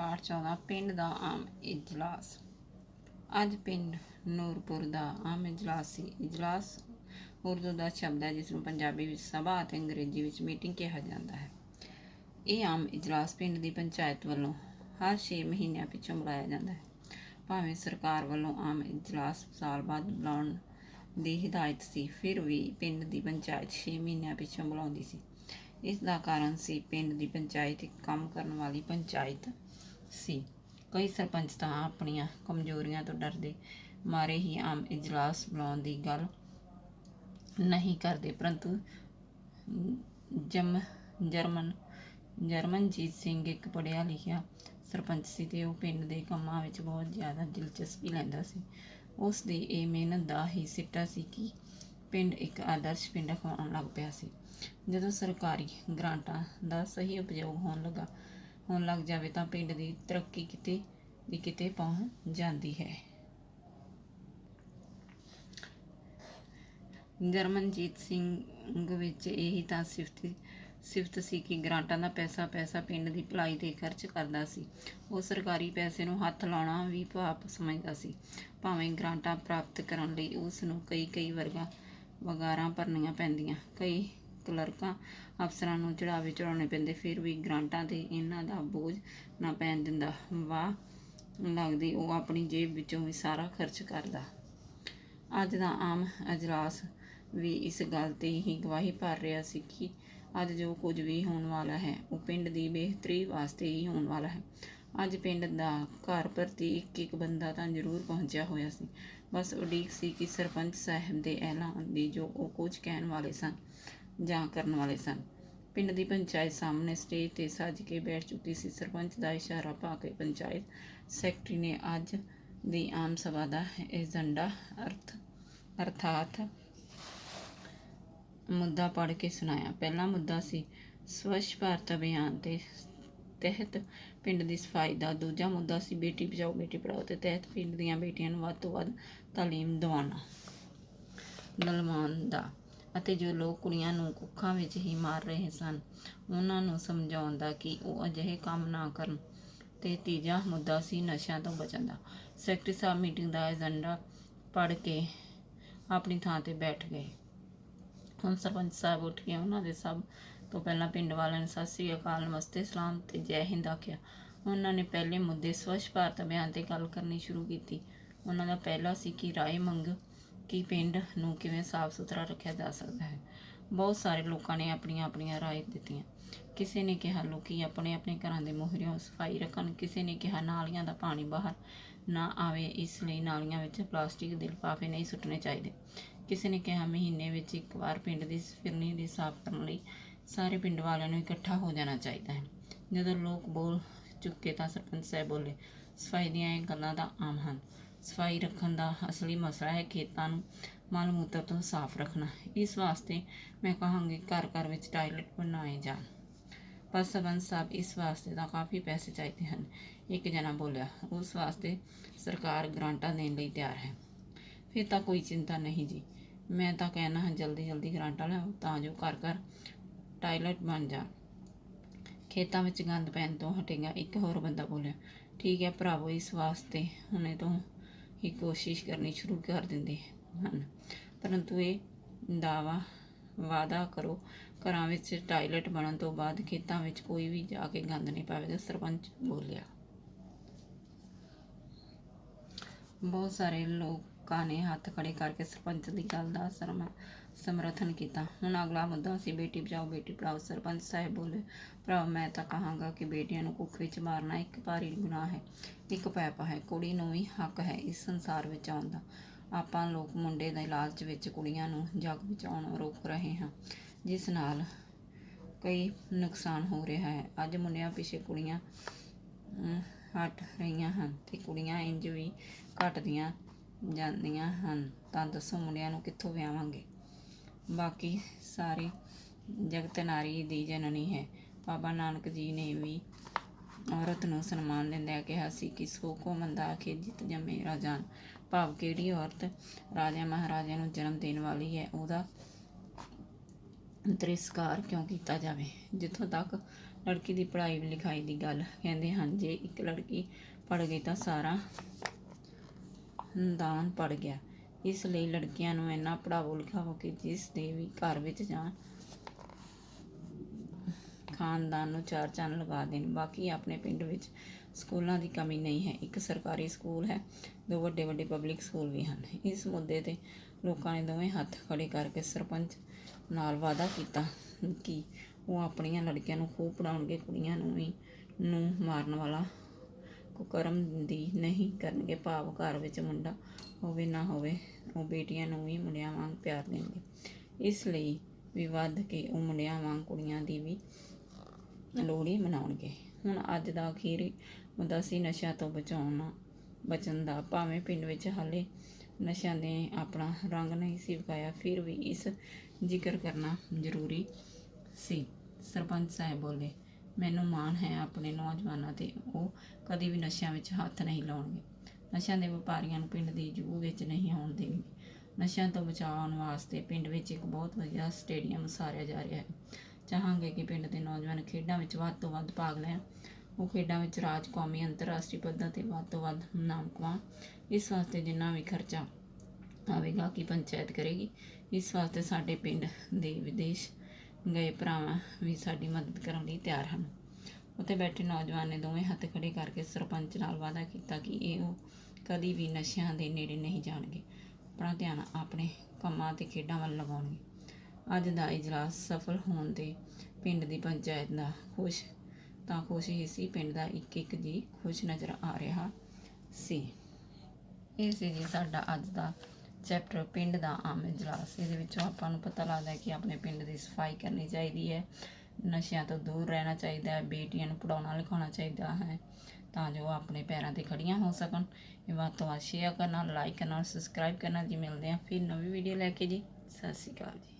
ਪਾਠ 14 ਪਿੰਡ ਦਾ ਆਮ ਇਜਲਾਸ। ਅੱਜ ਪਿੰਡ ਨੂਰਪੁਰ ਦਾ ਆਮ ਇਜਲਾਸ ਸੀ। ਇਜਲਾਸ ਉਰਦੂ ਦਾ ਸ਼ਬਦ ਹੈ ਜਿਸ ਨੂੰ ਪੰਜਾਬੀ ਵਿੱਚ ਸਭਾ ਅਤੇ ਅੰਗਰੇਜ਼ੀ ਵਿੱਚ ਮੀਟਿੰਗ ਕਿਹਾ ਜਾਂਦਾ ਹੈ। ਇਹ ਆਮ ਇਜਲਾਸ ਪਿੰਡ ਦੀ ਪੰਚਾਇਤ ਵੱਲੋਂ ਹਰ 6 ਮਹੀਨਿਆਂ ਪਿੱਛੋਂ ਬੁਲਾਇਆ ਜਾਂਦਾ ਹੈ। ਭਾਵੇਂ ਸਰਕਾਰ ਵੱਲੋਂ ਆਮ ਇਜਲਾਸ ਸਾਲ ਬਾਅਦ ਬੁਲਾਉਣ ਦੀ ਹਦਾਇਤ ਸੀ, ਫਿਰ ਵੀ ਪਿੰਡ ਦੀ ਪੰਚਾਇਤ 6 ਮਹੀਨਿਆਂ ਪਿੱਛੋਂ ਬੁਲਾਉਂਦੀ ਸੀ। ਇਸ ਦਾ ਕਾਰਨ ਸੀ ਪਿੰਡ ਦੀ ਪੰਚਾਇਤ ਇੱਕ ਕੰਮ ਕਰਨ ਵਾਲੀ ਪੰਚਾਇਤ ਸੀ। ਕਈ ਸਰਪੰਚ ਤਾਂ ਆਪਣੀਆਂ ਕਮਜ਼ੋਰੀਆਂ ਤੋਂ ਡਰਦੇ, ਮਾਰੇ ਹੀ ਆਮ ਇਜਲਾਸ ਬੁਲਾਉਣ ਦੀ ਗੱਲ ਨਹੀਂ ਕਰਦੇ। ਪਰੰਤੂ ਜਮ ਜਰਮਨ, ਜਰਮਨਜੀਤ ਸਿੰਘ ਇੱਕ ਪੜ੍ਹਿਆ ਲਿਖਿਆ ਸਰਪੰਚ ਸੀ ਤੇ ਉਹ ਪਿੰਡ ਦੇ ਕੰਮਾਂ ਵਿੱਚ ਬਹੁਤ ਜ਼ਿਆਦਾ ਦਿਲਚਸਪੀ ਲੈਂਦਾ ਸੀ। ਉਸ ਦੀ ਇਹ ਮਿਹਨਤ ਦਾ ਹੀ ਸਿੱਟਾ ਸੀ ਕਿ ਪਿੰਡ ਇੱਕ ਆਦਰਸ਼ ਪਿੰਡ ਹੋਣ ਲੱਗ ਪਿਆ ਸੀ। ਜਦੋਂ ਸਰਕਾਰੀ ਗ੍ਰਾਂਟਾਂ ਦਾ ਸਹੀ ਉਪਯੋਗ ਹੋਣ ਲੱਗਾ ਹੋਣ ਲੱਗ ਜਾਵੇ ਤਾਂ ਪਿੰਡ ਦੀ ਤਰੱਕੀ ਕਿਤੇ ਦੀ ਕਿਤੇ ਪਹੁੰਚ ਜਾਂਦੀ ਹੈ। ਜਰਮਨਜੀਤ ਸਿੰਘ ਵਿੱਚ ਇਹੀ ਤਾਂ ਸਿਫਤ ਸਿਫਤ ਸੀ ਕਿ ਗ੍ਰਾਂਟਾਂ ਦਾ ਪੈਸਾ ਪੈਸਾ ਪਿੰਡ ਦੀ ਭਲਾਈ ਤੇ ਖਰਚ ਕਰਦਾ ਸੀ। ਉਹ ਸਰਕਾਰੀ ਪੈਸੇ ਨੂੰ ਹੱਥ ਲਾਉਣਾ ਵੀ ਪਾਪ ਸਮਝਦਾ ਸੀ। ਭਾਵੇਂ ਗ੍ਰਾਂਟਾਂ ਪ੍ਰਾਪਤ ਕਰਨ ਲਈ ਉਸ ਨੂੰ ਕਈ ਕਈ ਵਰਗਾਂ ਵਗਾਰਾਂ ਭਰਨੀਆਂ ਪੈਂਦੀਆਂ। ਕਈ ਕਲਰਕਾਂ ਅਫਸਰਾਂ ਨੂੰ ਚੜਾਵੇ ਚੜਾਉਣੇ ਪੈਂਦੇ, ਫਿਰ ਵੀ ਗ੍ਰਾਂਟਾਂ ਤੇ ਇਹਨਾਂ ਦਾ ਬੋਝ ਨਾ ਪੈਣ ਦਿੰਦਾ। ਵਾਹ, ਲੱਗਦੀ ਉਹ ਆਪਣੀ ਜੇਬ ਵਿੱਚੋਂ ਵੀ ਸਾਰਾ ਖਰਚ ਕਰਦਾ। ਅੱਜ ਦਾ ਆਮ ਅਜਲਾਸ ਵੀ ਇਸ ਗੱਲ ਤੇ ਹੀ ਗਵਾਹੀ ਭਰ ਰਿਹਾ ਸੀ ਕਿ ਅੱਜ ਜੋ ਕੁਝ ਵੀ ਹੋਣ ਵਾਲਾ ਹੈ, ਉਹ ਪਿੰਡ ਦੀ ਬਿਹਤਰੀ ਵਾਸਤੇ ਹੀ ਹੋਣ ਵਾਲਾ ਹੈ। ਅੱਜ ਪਿੰਡ ਦਾ ਘਰ ਪ੍ਰਤੀ ਇੱਕ ਇੱਕ ਬੰਦਾ ਤਾਂ ਜ਼ਰੂਰ ਪਹੁੰਚਿਆ ਹੋਇਆ ਸੀ। ਬਸ ਉਡੀਕ ਸੀ ਕਿ ਸਰਪੰਚ ਸਾਹਿਬ ਦੇ ਐਲਾਨ ਦੀ ਜੋ ਉਹ ਕੁਝ ਕਹਿਣ ਵਾਲੇ ਸਨ ਜਾਂ ਕਰਨ ਵਾਲੇ ਸਨ। ਪਿੰਡ ਦੀ ਪੰਚਾਇਤ ਸਾਹਮਣੇ ਸਟੇਜ ਤੇ ਸੱਜ ਕੇ ਬੈਠ ਚੁੱਕੀ ਸੀ। ਸਰਪੰਚ ਦਾ ਇਸ਼ਾਰਾ ਪਾ ਕੇ ਪੰਚਾਇਤ ਸੈਕਟਰੀ ਨੇ ਅੱਜ ਦੀ ਆਮ ਸਭਾ ਦਾ ਏਜੰਡਾ ਅਰਥ, ਅਰਥਾਤ ਮੁੱਦਾ ਪੜ੍ਹ ਕੇ ਸੁਣਾਇਆ। ਪਹਿਲਾ ਮੁੱਦਾ ਸੀ, ਸਵੱਛ ਭਾਰਤ ਅਭਿਆਨ ਦੇ ਤਹਿਤ ਪਿੰਡ ਦੀ ਸਫ਼ਾਈ ਦਾ। ਦੂਜਾ ਮੁੱਦਾ ਸੀ, ਬੇਟੀ ਬਚਾਓ, ਬੇਟੀ ਪੜਾਓ ਤੇ ਤਹਿਤ ਪਿੰਡ ਦੀਆਂ ਬੇਟੀਆਂ ਨੂੰ ਵੱਧ ਤੋਂ ਵੱਧ ਤਾਲੀਮ ਦਿਵਾਉਣਾ। ਨਲਮਾਨ ਦਾ ਅਤੇ ਜੋ ਲੋਕ ਕੁੜੀਆਂ ਨੂੰ ਕੁੱਖਾਂ ਵਿੱਚ ਹੀ ਮਾਰ ਰਹੇ ਸਨ, ਉਹਨਾਂ ਨੂੰ ਸਮਝਾਉਣ ਦਾ ਕਿ ਉਹ ਅਜਿਹੇ ਕੰਮ ਨਾ ਕਰਨ ਤੇ ਤੀਜਾ ਮੁੱਦਾ ਸੀ ਨਸ਼ਿਆਂ ਤੋਂ ਬਚਣ ਦਾ। ਸੈਕਟਰੀ ਸਾਹਿਬ ਮੀਟਿੰਗ ਦਾ ਏਜੰਡਾ ਪੜ੍ਹ ਕੇ ਆਪਣੀ ਥਾਂ ਤੇ ਬੈਠ ਗਏ। ਹੁਣ ਸਰਪੰਚ ਸਾਹਿਬ ਉੱਠ ਕੇ ਉਹਨਾਂ ਦੇ ਸਭ ਤੋਂ ਪਹਿਲਾਂ ਪਿੰਡ ਵਾਲਿਆਂ ਨੂੰ ਸਤਿ ਸ੍ਰੀ ਅਕਾਲ, ਨਮਸਤੇ, ਸਲਾਮ ਤੇ ਜੈ ਹਿੰਦ ਆਖਿਆ। ਉਹਨਾਂ ਨੇ ਪਹਿਲੇ ਮੁੱਦੇ ਸਵੱਛ ਭਾਰਤ ਅਭਿਆਨ ਤੇ ਗੱਲ ਕਰਨੀ ਸ਼ੁਰੂ ਕੀਤੀ। ਉਹਨਾਂ ਦਾ ਪਹਿਲਾ ਸੀ ਕਿ ਰਾਏ ਮੰਗ ਕਿ ਪਿੰਡ ਨੂੰ ਕਿਵੇਂ ਸਾਫ਼ ਸੁਥਰਾ ਰੱਖਿਆ ਜਾ ਸਕਦਾ ਹੈ। ਬਹੁਤ ਸਾਰੇ ਲੋਕਾਂ ਨੇ ਆਪਣੀਆਂ ਆਪਣੀਆਂ ਰਾਏ ਦਿੱਤੀਆਂ। ਕਿਸੇ ਨੇ ਕਿਹਾ ਲੋਕੀ ਆਪਣੇ ਆਪਣੇ ਘਰਾਂ ਦੇ ਮੋਹਰਿਆਂ ਸਫ਼ਾਈ ਰੱਖਣ, ਕਿਸੇ ਨੇ ਕਿਹਾ ਨਾਲੀਆਂ ਦਾ ਪਾਣੀ ਬਾਹਰ ਨਾ ਆਵੇ, ਇਸ ਲਈ ਨਾਲੀਆਂ ਵਿੱਚ ਪਲਾਸਟਿਕ ਦੇ ਲਿਫਾਫੇ ਨਹੀਂ ਸੁੱਟਣੇ ਚਾਹੀਦੇ। ਕਿਸੇ ਨੇ ਕਿਹਾ ਮਹੀਨੇ ਵਿੱਚ ਇੱਕ ਵਾਰ ਪਿੰਡ ਦੀ ਫਿਰਨੀ ਦੀ ਸਾਫ਼ ਕਰਨ ਲਈ ਸਾਰੇ ਪਿੰਡ ਵਾਲਿਆਂ ਨੂੰ ਇਕੱਠਾ ਹੋ ਜਾਣਾ ਚਾਹੀਦਾ ਹੈ। ਜਦੋਂ ਲੋਕ ਬੋਲ ਚੁੱਕੇ ਤਾਂ ਸਰਪੰਚ ਸਾਹਿਬ ਬੋਲੇ, ਸਫ਼ਾਈ ਦੀਆਂ ਇਹ ਗੱਲਾਂ ਤਾਂ ਆਮ ਹਨ। ਸਫ਼ਾਈ ਰੱਖਣ ਦਾ ਅਸਲੀ ਮਸਲਾ ਹੈ ਖੇਤਾਂ ਨੂੰ ਮਲ ਮੂਤਰ ਤੋਂ ਸਾਫ਼ ਰੱਖਣਾ। ਇਸ ਵਾਸਤੇ ਮੈਂ ਕਹਾਂਗੀ ਘਰ ਘਰ ਵਿੱਚ ਟਾਇਲਟ ਬਣਾਏ ਜਾਣ। ਪਰ ਸਰਪੰਚ ਸਾਹਿਬ, ਇਸ ਵਾਸਤੇ ਤਾਂ ਕਾਫੀ ਪੈਸੇ ਚਾਹੀਦੇ ਹਨ। ਇੱਕ ਜਣਾ ਬੋਲਿਆ, ਉਸ ਵਾਸਤੇ ਸਰਕਾਰ ਗ੍ਰਾਂਟਾਂ ਦੇਣ ਲਈ ਤਿਆਰ ਹੈ। ਫਿਰ ਤਾਂ ਕੋਈ ਚਿੰਤਾ ਨਹੀਂ ਜੀ। ਮੈਂ ਤਾਂ ਕਹਿਣਾ ਹਾਂ, ਜਲਦੀ ਜਲਦੀ ਗ੍ਰਾਂਟਾਂ ਲਿਆਓ ਤਾਂ ਜੋ ਘਰ ਘਰ ਟਾਇਲਟ ਬਣ ਜਾਣ। ਖੇਤਾਂ ਵਿੱਚ ਗੰਦ ਪੈਣ ਤੋਂ ਹਟੇਗਾ। ਇੱਕ ਹੋਰ ਬੰਦਾ ਬੋਲਿਆ, ਠੀਕ ਹੈ ਭਰਾਵੋ, ਇਸ ਵਾਸਤੇ ਹੁਣੇ ਤੋਂ ਹੀ ਕੋਸ਼ਿਸ਼ ਕਰਨੀ ਸ਼ੁਰੂ ਕਰ ਦਿੰਦੇ ਹਨ। ਪਰੰਤੂ ਇਹ ਦਾਵਾ ਵਾਦਾ ਕਰੋ, ਘਰਾਂ ਵਿੱਚ ਟਾਇਲਟ ਬਣਨ ਤੋਂ ਬਾਅਦ ਖੇਤਾਂ ਵਿੱਚ ਕੋਈ ਵੀ ਜਾ ਕੇ ਗੰਦ ਨਹੀਂ ਪਾਵੇਗਾ, ਸਰਪੰਚ ਬੋਲਿਆ। ਬਹੁਤ ਸਾਰੇ ਲੋਕਾਂ ਨੇ ਹੱਥ ਖੜੇ ਕਰਕੇ ਸਰਪੰਚ ਦੀ ਗੱਲ ਦਾ ਸਰਮ ਸਮਰਥਨ ਕੀਤਾ। ਹੁਣ ਅਗਲਾ ਮੁੱਦਾ ਸੀ ਬੇਟੀ ਬਚਾਓ, ਬੇਟੀ ਪੜਾਓ ਸਰਪੰਚ ਸਾਹਿਬ ਬੋਲੇ ਭਰਾ ਮੈਂ ਤਾਂ ਕਹਾਂਗਾ ਕਿ ਬੇਟੀਆਂ ਨੂੰ ਕੁੱਖ ਵਿੱਚ ਮਾਰਨਾ ਇੱਕ ਭਾਰੀ ਗੁਨਾਹ ਹੈ, ਇੱਕ ਪੈਪਾ ਹੈ। ਕੁੜੀ ਨੂੰ ਵੀ ਹੱਕ ਹੈ ਇਸ ਸੰਸਾਰ ਵਿੱਚ ਆਉਣ ਦਾ। ਆਪਾਂ ਲੋਕ ਮੁੰਡੇ ਦੇ ਲਾਲਚ ਵਿੱਚ ਕੁੜੀਆਂ ਨੂੰ ਜੱਗ ਬਚਾਉਣੋਂ ਰੋਕ ਰਹੇ ਹਾਂ, ਜਿਸ ਨਾਲ ਕਈ ਨੁਕਸਾਨ ਹੋ ਰਿਹਾ ਹੈ। ਅੱਜ ਮੁੰਡਿਆਂ ਪਿੱਛੇ ਕੁੜੀਆਂ ਹਟ ਰਹੀਆਂ ਹਨ ਤੇ ਕੁੜੀਆਂ ਇੰਜ ਵੀ ਘਟਦੀਆਂ ਜਾਂਦੀਆਂ ਹਨ। ਤਾਂ ਦੱਸੋ ਮੁੰਡਿਆਂ ਨੂੰ ਕਿੱਥੋਂ ਵਿਆਹਾਂਗੇ? ਬਾਕੀ ਸਾਰੀ ਜਗਤ ਨਾਰੀ ਦੀ ਜਨਨੀ ਹੈ। ਬਾਬਾ ਨਾਨਕ ਜੀ ਨੇ ਵੀ ਔਰਤ ਨੂੰ ਸਨਮਾਨ ਦਿੰਦਿਆਂ ਕਿਹਾ ਸੀ ਕਿ ਸੋ ਕੋ ਮੰਦਾ ਕੇ ਜਿਤ ਜੰਮੇ ਰਾਜਾਨ ਭਾਵ ਕਿਹੜੀ ਔਰਤ ਰਾਜਾ ਮਹਾਰਾਜਾ ਨੂੰ ਜਨਮ ਦੇਣ ਵਾਲੀ ਹੈ, ਉਹਦਾ ਤ੍ਰਿਸਕਾਰ ਕਿਉਂ ਕੀਤਾ ਜਾਵੇ? ਜਿੱਥੋਂ ਤੱਕ ਲੜਕੀ ਦੀ ਪੜ੍ਹਾਈ ਲਿਖਾਈ ਦੀ ਗੱਲ ਕਹਿੰਦੇ ਹਨ, ਜੇ ਇੱਕ ਲੜਕੀ ਪੜ੍ਹ ਗਈ ਤਾਂ ਸਾਰਾ ਦਾਨ ਪੜ ਗਿਆ। ਇਸ ਲਈ ਲੜਕੀਆਂ ਨੂੰ ਇੰਨਾ ਪੜਾਵੋ ਲਿਖਾਵੋ ਕਿ ਜਿਸ ਦੇ ਵੀ ਘਰ ਵਿੱਚ ਜਾਣ ਖਾਨਦਾਨ ਨੂੰ ਚਾਰ ਚੰਨ ਲਗਾ ਦੇਣ। ਬਾਕੀ ਆਪਣੇ ਪਿੰਡ ਵਿੱਚ ਸਕੂਲਾਂ ਦੀ ਕਮੀ ਨਹੀਂ ਹੈ। ਇੱਕ ਸਰਕਾਰੀ ਸਕੂਲ ਹੈ, ਦੋ ਵੱਡੇ ਵੱਡੇ ਪਬਲਿਕ ਸਕੂਲ ਵੀ ਹਨ। ਇਸ ਮੁੱਦੇ ਤੇ ਲੋਕਾਂ ਨੇ ਦੋਵੇਂ ਹੱਥ ਖੜੇ ਕਰਕੇ ਸਰਪੰਚ ਨਾਲ ਵਾਅਦਾ ਕੀਤਾ ਕਿ ਉਹ ਆਪਣੀਆਂ ਲੜਕੀਆਂ ਨੂੰ ਖੂਬ ਪੜਾਉਣਗੇ ਕੁੜੀਆਂ ਨੂੰ ਵੀ ਨੂੰ ਮਾਰਨ ਵਾਲਾ ਕੁਕਰਮ ਦੀ ਨਹੀਂ ਕਰਨਗੇ। ਭਾਵ ਘਰ ਵਿੱਚ ਮੁੰਡਾ ਹੋਵੇ ਨਾ ਹੋਵੇ, ਉਹ ਬੇਟੀਆਂ ਨੂੰ ਵੀ ਮੁੰਡਿਆਂ ਵਾਂਗ ਪਿਆਰ ਦੇਣਗੇ ਇਸ ਲਈ ਵੀ ਵੱਧ ਕੇ ਉਹ ਮੁੰਡਿਆਂ ਵਾਂਗ ਕੁੜੀਆਂ ਦੀ ਵੀ ਲੋਹੜੀ ਮਨਾਉਣਗੇ। ਹੁਣ ਅੱਜ ਦਾ ਅਖੀਰ ਮੁੱਦਾ ਸੀ ਨਸ਼ਿਆਂ ਤੋਂ ਬਚਾਉਣਾ, ਬਚਣ ਦਾ। ਭਾਵੇਂ ਪਿੰਡ ਵਿੱਚ ਹਾਲੇ ਨਸ਼ਿਆਂ ਨੇ ਆਪਣਾ ਰੰਗ ਨਹੀਂ ਸੀ ਵਿਖਾਇਆ, ਫਿਰ ਵੀ ਇਸ ਜ਼ਿਕਰ ਕਰਨਾ ਜ਼ਰੂਰੀ ਸੀ। ਸਰਪੰਚ ਸਾਹਿਬ ਬੋਲੇ, ਮੈਨੂੰ ਮਾਣ ਹੈ ਆਪਣੇ ਨੌਜਵਾਨਾਂ ਤੇ, ਉਹ ਕਦੀ ਵੀ ਨਸ਼ਿਆਂ ਵਿੱਚ ਹੱਥ ਨਹੀਂ ਲਾਉਣਗੇ। ਨਸ਼ਿਆਂ ਦੇ ਵਪਾਰੀਆਂ ਨੂੰ ਪਿੰਡ ਦੀ ਜੂ ਵਿੱਚ ਨਹੀਂ ਆਉਣ ਦੇਣਗੇ। ਨਸ਼ਿਆਂ ਤੋਂ ਬਚਾਉਣ ਵਾਸਤੇ ਪਿੰਡ ਵਿੱਚ ਇੱਕ ਬਹੁਤ ਵਧੀਆ ਸਟੇਡੀਅਮ ਉਸਾਰਿਆ ਜਾ ਰਿਹਾ ਹੈ। ਚਾਹਾਂਗੇ ਕਿ ਪਿੰਡ ਦੇ ਨੌਜਵਾਨ ਖੇਡਾਂ ਵਿੱਚ ਵੱਧ ਤੋਂ ਵੱਧ ਭਾਗ ਲੈਣ। ਉਹ ਖੇਡਾਂ ਵਿੱਚ ਰਾਜ, ਕੌਮੀ, ਅੰਤਰਰਾਸ਼ਟਰੀ ਪੱਧਰ ਤੇ ਵੱਧ ਤੋਂ ਵੱਧ ਨਾਮ ਕਮਾਉਣ। ਇਸ ਵਾਸਤੇ ਜਿੰਨਾ ਵੀ ਖਰਚਾ ਆਵੇਗਾ ਕਿ ਪੰਚਾਇਤ ਕਰੇਗੀ, ਇਸ ਵਾਸਤੇ ਸਾਡੇ ਪਿੰਡ ਦੇ ਵਿਦੇਸ਼ ਗਏ ਭਰਾਵਾਂ ਵੀ ਸਾਡੀ ਮਦਦ ਕਰਨ ਲਈ ਤਿਆਰ ਹਨ। ਉੱਥੇ ਬੈਠੇ ਨੌਜਵਾਨ ਨੇ ਦੋਵੇਂ ਹੱਥ ਖੜੇ ਕਰਕੇ ਸਰਪੰਚ ਨਾਲ ਵਾਅਦਾ ਕੀਤਾ ਕਿ ਇਹ ਉਹ ਕਦੀ ਵੀ ਨਸ਼ਿਆਂ ਦੇ ਨੇੜੇ ਨਹੀਂ ਜਾਣਗੇ। ਆਪਣਾ ਧਿਆਨ ਆਪਣੇ ਕੰਮਾਂ ਤੇ ਖੇਡਾਂ ਵੱਲ ਲਗਾਉਣਗੇ ਅੱਜ ਦਾ ਇਜਲਾਸ ਸਫਲ ਹੋਣ ਤੇ ਪਿੰਡ ਦੀ ਪੰਚਾਇਤ ਦਾ ਖੁਸ਼, ਤਾਂ ਖੁਸ਼ ਹੀ ਸੀ। ਪਿੰਡ ਦਾ ਇੱਕ ਇੱਕ ਜੀ ਖੁਸ਼ ਨਜ਼ਰ ਆ ਰਿਹਾ ਸੀ। ਇਹ ਸੀ ਜੀ ਸਾਡਾ ਅੱਜ ਦਾ ਚੈਪਟਰ, ਪਿੰਡ ਦਾ ਆਮ ਇਜਲਾਸ। ਇਹਦੇ ਵਿੱਚੋਂ ਆਪਾਂ ਨੂੰ ਪਤਾ ਲੱਗਦਾ ਹੈ ਕਿ ਆਪਣੇ ਪਿੰਡ ਦੀ ਸਫ਼ਾਈ ਕਰਨੀ ਚਾਹੀਦੀ ਹੈ। ਨਸ਼ਿਆਂ ਤੋਂ ਦੂਰ ਰਹਿਣਾ ਚਾਹੀਦਾ ਹੈ, ਬੇਟੀਆਂ ਨੂੰ ਪੜਾਉਣਾ ਲਿਖਾਉਣਾ ਚਾਹੀਦਾ ਹੈ, ਤਾਂ ਜੋ ਉਹ ਆਪਣੇ ਪੈਰਾਂ ਤੇ ਖੜੀਆਂ ਹੋ ਸਕਣ। ਇਹ ਵੱਧ ਤੋਂ ਵੱਧ ਸ਼ੇਅਰ ਕਰਨਾ ਲਾਈਕ ਕਰਨਾ ਸਬਸਕ੍ਰਾਈਬ ਕਰਨਾ, ਜੀ ਮਿਲਦੇ ਹਾਂ ਫਿਰ ਨਵੀਂ ਵੀਡੀਓ ਲੈ ਕੇ ਜੀ। ਸਤਿ ਸ਼੍ਰੀ ਅਕਾਲ ਜੀ।